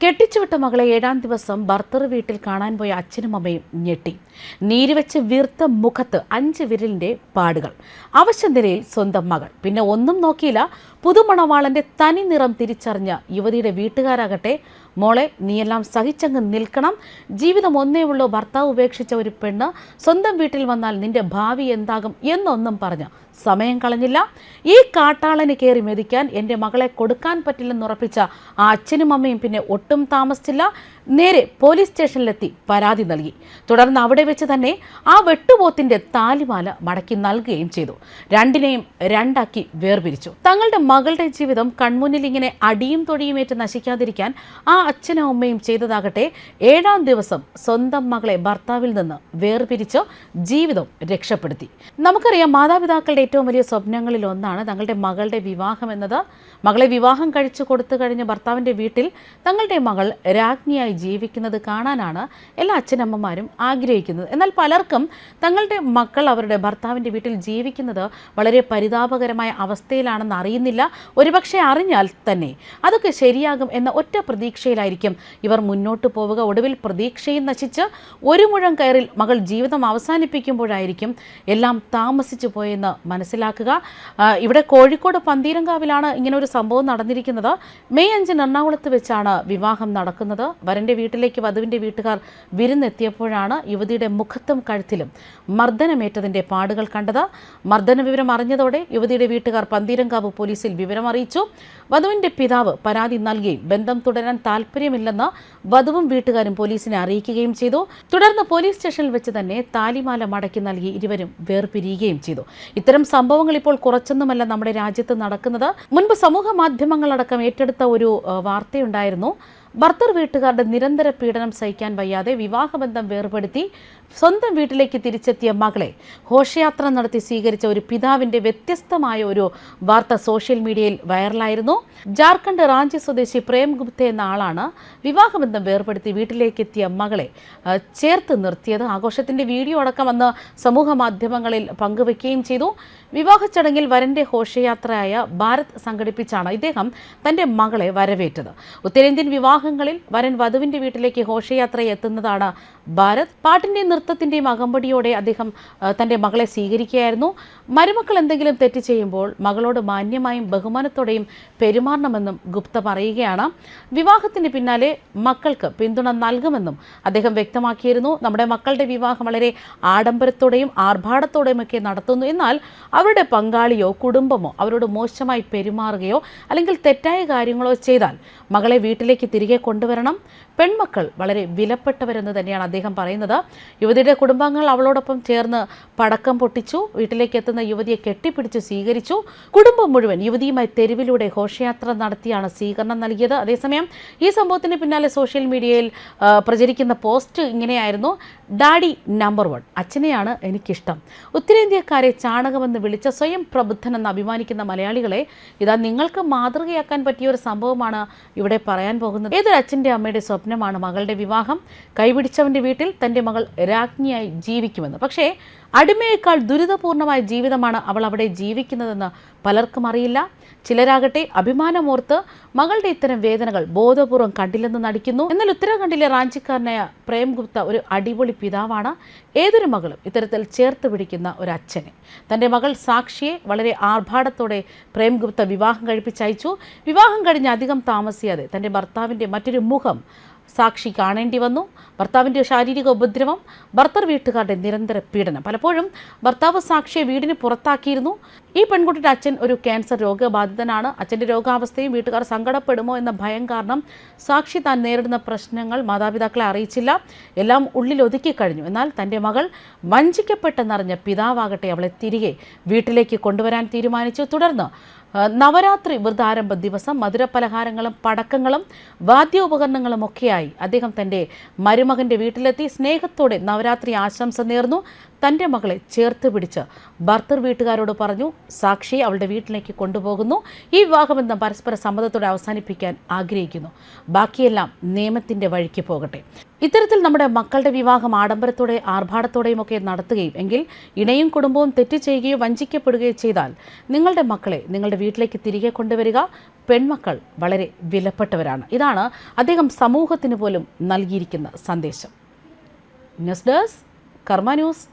കെട്ടിച്ചുവിട്ട മകളെ ഏഴാം ദിവസം ഭർത്തൃ വീട്ടിൽ കാണാൻ പോയ അച്ഛനും അമ്മയും ഞെട്ടി. നീരുവെച്ച് വീർത്ത മുഖത്ത് അഞ്ച് വിരലിന്റെ പാടുകൾ. അവശ്യ നിലയിൽ സ്വന്തം മകൾ. പിന്നെ ഒന്നും നോക്കിയില്ല. പുതുമണവാളന്റെ തനി നിറം തിരിച്ചറിഞ്ഞ യുവതിയുടെ വീട്ടുകാരാകട്ടെ മോളെ നീയെല്ലാം സഹിച്ചങ്ങ് നിൽക്കണം. ജീവിതം ഒന്നേ ഉള്ളൂ. ഭർത്താവ് ഉപേക്ഷിച്ച ഒരു പെണ്ണ് സ്വന്തം വീട്ടിൽ വന്നാൽ നിന്റെ ഭാവി എന്താകും എന്നൊന്നും പറഞ്ഞു. സമയം കളഞ്ഞില്ല. ഈ കാട്ടാളന് കയറി മെതിക്കാൻ എന്റെ മകളെ കൊടുക്കാൻ പറ്റില്ലെന്നുറപ്പിച്ച ആ അച്ഛനും അമ്മയും പിന്നെ ഒട്ടും താമസിച്ചില്ല. നേരെ പോലീസ് സ്റ്റേഷനിലെത്തി പരാതി നൽകി. തുടർന്ന് അവിടെ വെച്ച് തന്നെ ആ വെട്ടുപോത്തിന്റെ താലിമാല മടക്കി നൽകുകയും ചെയ്തു. രണ്ടിനെയും രണ്ടാക്കി വേർപിരിച്ചു. തങ്ങളുടെ മകളുടെ ജീവിതം കൺമുന്നിൽ ഇങ്ങനെ അടിയും തൊടിയുമേറ്റ് നശിക്കാതിരിക്കാൻ ആ അച്ഛനും അമ്മയും ചെയ്തതാകട്ടെ ഏഴാം ദിവസം സ്വന്തം മകളെ ഭർത്താവിൽ നിന്ന് വേർപിരിച്ച് ജീവിതം രക്ഷപ്പെടുത്തി. നമുക്കറിയാം മാതാപിതാക്കളുടെ ഏറ്റവും വലിയ സ്വപ്നങ്ങളിൽ ഒന്നാണ് തങ്ങളുടെ മകളുടെ വിവാഹം എന്നത്. മകളെ വിവാഹം കഴിച്ചു കൊടുത്തു കഴിഞ്ഞ ഭർത്താവിന്റെ വീട്ടിൽ തങ്ങളുടെ മകൾ രാജ്ഞിയായി ജീവിക്കുന്നത് കാണാനാണ് എല്ലാ അച്ഛനമ്മമാരും ആഗ്രഹിക്കുന്നത്. എന്നാൽ പലർക്കും തങ്ങളുടെ മക്കൾ അവരുടെ ഭർത്താവിന്റെ വീട്ടിൽ ജീവിക്കുന്നത് വളരെ പരിതാപകരമായ അവസ്ഥയിലാണെന്ന് അറിയുന്നില്ല. ഒരുപക്ഷെ അറിഞ്ഞാൽ തന്നെ. അതൊക്കെ ശരിയാകും എന്ന ഒറ്റ പ്രതീക്ഷയിലായിരിക്കും ഇവർ മുന്നോട്ട് പോവുക. ഒടുവിൽ പ്രതീക്ഷയും നശിച്ച് ഒരു മുഴം കയറിൽ മകൾ ജീവിതം അവസാനിപ്പിക്കുമ്പോഴായിരിക്കും എല്ലാം താമസിച്ചു പോയെന്ന് മനസ്സിലാക്കുക. ഇവിടെ കോഴിക്കോട് പന്തീരങ്കാവിലാണ് ഇങ്ങനെ ഒരു സംഭവം നടന്നിരിക്കുന്നത്. മെയ് അഞ്ചിന് എറണാകുളത്ത് വെച്ചാണ് വിവാഹം നടക്കുന്നത്. വരന്റെ വീട്ടിലേക്ക് വധുവിന്റെ വീട്ടുകാർ വിരുന്നെത്തിയപ്പോഴാണ് യുവതിയുടെ മുഖത്തും കഴുത്തിലും മർദ്ദനമേറ്റതിന്റെ പാടുകൾ കണ്ടത്. മർദ്ദന വിവരം അറിഞ്ഞതോടെ യുവതിയുടെ വീട്ടുകാർ പന്തീരങ്കാവ് പോലീസിൽ വിവരം അറിയിച്ചു. വധുവിന്റെ പിതാവ് പരാതി നൽകുകയും ബന്ധം തുടരാൻ താല്പര്യമില്ലെന്ന് വധുവും വീട്ടുകാരും പോലീസിനെ അറിയിക്കുകയും ചെയ്തു. തുടർന്ന് പോലീസ് സ്റ്റേഷനിൽ വെച്ച് തന്നെ താലിമാല മടക്കി നൽകി ഇരുവരും വേർപിരിയുകയും ചെയ്തു. ഇത്തരം സംഭവങ്ങൾ ഇപ്പോൾ കുറച്ചൊന്നുമല്ല നമ്മുടെ രാജ്യത്ത് നടക്കുന്നത്. മുൻപ് സമൂഹ മാധ്യമങ്ങളടക്കം ഏറ്റെടുത്ത ഒരു വാർത്തയുണ്ടായിരുന്നു. ഭർത്തർ വീട്ടുകാരുടെ നിരന്തര പീഡനം സഹിക്കാൻ വയ്യാതെ വിവാഹബന്ധം വേർപെടുത്തി സ്വന്തം വീട്ടിലേക്ക് തിരിച്ചെത്തിയ മകളെ ഘോഷയാത്ര നടത്തി സ്വീകരിച്ച ഒരു പിതാവിന്റെ വ്യത്യസ്തമായ ഒരു വാർത്ത സോഷ്യൽ മീഡിയയിൽ വൈറലായിരുന്നു. ജാർഖണ്ഡ് റാഞ്ചി സ്വദേശി പ്രേം ഗുപ്ത എന്ന ആളാണ് വിവാഹബന്ധം വേർപെടുത്തി വീട്ടിലേക്ക് എത്തിയ മകളെ ചേർത്ത് നിർത്തിയത്. ആഘോഷത്തിന്റെ വീഡിയോ അടക്കം അന്ന് സമൂഹ മാധ്യമങ്ങളിൽ പങ്കുവെക്കുകയും ചെയ്തു. വിവാഹ ചടങ്ങിൽ വരന്റെ ഘോഷയാത്രയായ ഭാരത് സംഘടിപ്പിച്ചാണ് ഇദ്ദേഹം തന്റെ മകളെ വരവേറ്റത്. ഉത്തരേന്ത്യൻ വിവാഹങ്ങളിൽ വരൻ വധുവിന്റെ വീട്ടിലേക്ക് ഘോഷയാത്രയെത്തുന്നതാണ് ഭാരത്. പാട്ടിന്റെയും നൃത്തത്തിന്റെയും അകമ്പടിയോടെ അദ്ദേഹം തന്റെ മകളെ സ്വീകരിക്കുകയായിരുന്നു. മരുമക്കൾ എന്തെങ്കിലും തെറ്റ് ചെയ്യുമ്പോൾ മകളോട് മാന്യമായും ബഹുമാനത്തോടെയും പെരുമാറണമെന്നും ഗുപ്ത പറയുകയാണ്. വിവാഹത്തിന് പിന്നാലെ മക്കൾക്ക് പിന്തുണ നൽകുമെന്നും അദ്ദേഹം വ്യക്തമാക്കിയിരുന്നു. നമ്മുടെ മക്കളുടെ വിവാഹം വളരെ ആഡംബരത്തോടെയും ആർഭാടത്തോടെയും ഒക്കെ നടത്തുന്നു. എന്നാൽ അവരുടെ പങ്കാളിയോ കുടുംബമോ അവരോട് മോശമായി പെരുമാറുകയോ അല്ലെങ്കിൽ തെറ്റായ കാര്യങ്ങളോ ചെയ്താൽ മകളെ വീട്ടിലേക്ക് തിരികെ കൊണ്ടുവരണം. പെൺമക്കൾ വളരെ വിലപ്പെട്ടവരെന്ന് തന്നെയാണ് അദ്ദേഹം പറയുന്നത്. യുവതിയുടെ കുടുംബാംഗങ്ങൾ അവളോടൊപ്പം ചേർന്ന് പടക്കം പൊട്ടിച്ചു വീട്ടിലേക്ക് എത്തുന്ന യുവതിയെ കെട്ടിപ്പിടിച്ച് സ്വീകരിച്ചു. കുടുംബം മുഴുവൻ യുവതിയുമായി തെരുവിലൂടെ ഘോഷയാത്ര നടത്തിയാണ് സ്വീകരണം നൽകിയത്. അതേസമയം ഈ സംഭവത്തിന് പിന്നാലെ സോഷ്യൽ മീഡിയയിൽ പ്രചരിക്കുന്ന പോസ്റ്റ് ഇങ്ങനെയായിരുന്നു. ഡാഡി നമ്പർ വൺ അച്ഛനെയാണ് എനിക്കിഷ്ടം. ഉത്തരേന്ത്യക്കാരെ ചാണകമെന്ന് വിളിച്ച സ്വയം പ്രബുദ്ധനെന്ന് അഭിമാനിക്കുന്ന മലയാളികളെ ഇതാ നിങ്ങൾക്ക് മാതൃകയാക്കാൻ പറ്റിയ ഒരു സംഭവമാണ് ഇവിടെ പറയാൻ പോകുന്നത്. ഏതൊരു അച്ഛന്റെ അമ്മയുടെ സ്വപ്നമാണ് മകളുടെ വിവാഹം. കൈപിടിച്ചവന്റെ വീട്ടിൽ തന്റെ മകൾ രാജ്ഞിയായി ജീവിക്കുമെന്ന്. പക്ഷേ അടിമയേക്കാൾ ദുരിതപൂർണമായ ജീവിതമാണ് അവൾ അവിടെ ജീവിക്കുന്നതെന്ന് പലർക്കും അറിയില്ല. ചിലരാകട്ടെ അഭിമാനമോർത്ത് മകളുടെ ഇത്തരം വേദനകൾ ബോധപൂർവം കണ്ടില്ലെന്ന് നടിക്കുന്നു. എന്നാൽ ഉത്തരാഖണ്ഡിലെ റാഞ്ചിക്കാരനായ പ്രേംഗുപ്ത ഒരു അടിപൊളി പിതാവാണ്. ഏതൊരു മകളും ഇത്തരത്തിൽ ചേർത്ത് പിടിക്കുന്ന ഒരു അച്ഛനെ. തന്റെ മകൾ സാക്ഷിയെ വളരെ ആർഭാടത്തോടെ പ്രേംഗുപ്ത വിവാഹം കഴിപ്പിച്ചയച്ചു. വിവാഹം കഴിഞ്ഞ് അധികം താമസിയാതെ തന്റെ ഭർത്താവിന്റെ മറ്റൊരു മുഖം സാക്ഷി കാണേണ്ടി വന്നു. ഭർത്താവിന്റെ ശാരീരിക ഉപദ്രവം ഭർത്തർ വീട്ടുകാരുടെ നിരന്തര പീഡനം. പലപ്പോഴും ഭർത്താവ് സാക്ഷിയെ വീടിന് പുറത്താക്കിയിരുന്നു. ഈ പെൺകുട്ടിയുടെ അച്ഛൻ ഒരു ക്യാൻസർ രോഗബാധിതനാണ്. അച്ഛന്റെ രോഗാവസ്ഥയും വീട്ടുകാർ സങ്കടപ്പെടുമോ എന്ന ഭയം കാരണം സാക്ഷി താൻ നേരിടുന്ന പ്രശ്നങ്ങൾ മാതാപിതാക്കളെ അറിയിച്ചില്ല. എല്ലാം ഉള്ളിൽ ഒതുക്കി കഴിഞ്ഞു. എന്നാൽ തന്റെ മകൾ വഞ്ചിക്കപ്പെട്ടെന്നറിഞ്ഞ പിതാവാകട്ടെ അവളെ തിരികെ വീട്ടിലേക്ക് കൊണ്ടുവരാൻ തീരുമാനിച്ചു. തുടർന്ന് നവരാത്രി വ്രതാരംഭ ദിവസം മധുരപലഹാരങ്ങളും പടക്കങ്ങളും വാദ്യോപകരണങ്ങളും ഒക്കെയായി. അദ്ദേഹം തന്റെ മരുമകന്റെ വീട്ടിലെത്തി സ്നേഹത്തോടെ നവരാത്രി ആശംസ നേർന്നു. തന്റെ മകളെ ചേർത്ത് പിടിച്ച് ഭർത്തർ വീട്ടുകാരോട് പറഞ്ഞു സാക്ഷിയെ അവളുടെ വീട്ടിലേക്ക് കൊണ്ടുപോകുന്നു. ഈ വിവാഹബന്ധം പരസ്പര സമ്മതത്തോടെ അവസാനിപ്പിക്കാൻ ആഗ്രഹിക്കുന്നു. ബാക്കിയെല്ലാം നിയമത്തിന്റെ വഴിക്ക് പോകട്ടെ. ഇത്തരത്തിൽ നമ്മുടെ മക്കളുടെ വിവാഹം ആഡംബരത്തോടെ ആർഭാടത്തോടെയും ഒക്കെ നടത്തുകയും എങ്കിൽ ഇണയും കുടുംബവും തെറ്റ് ചെയ്യുകയോ വഞ്ചിക്കപ്പെടുകയോ ചെയ്താൽ നിങ്ങളുടെ മക്കളെ നിങ്ങളുടെ വീട്ടിലേക്ക് തിരികെ കൊണ്ടുവരിക പെൺമക്കൾ വളരെ വിലപ്പെട്ടവരാണ്. ഇതാണ് അദ്ദേഹം സമൂഹത്തിന് പോലും നൽകിയിരിക്കുന്ന സന്ദേശം. News desk Karma news.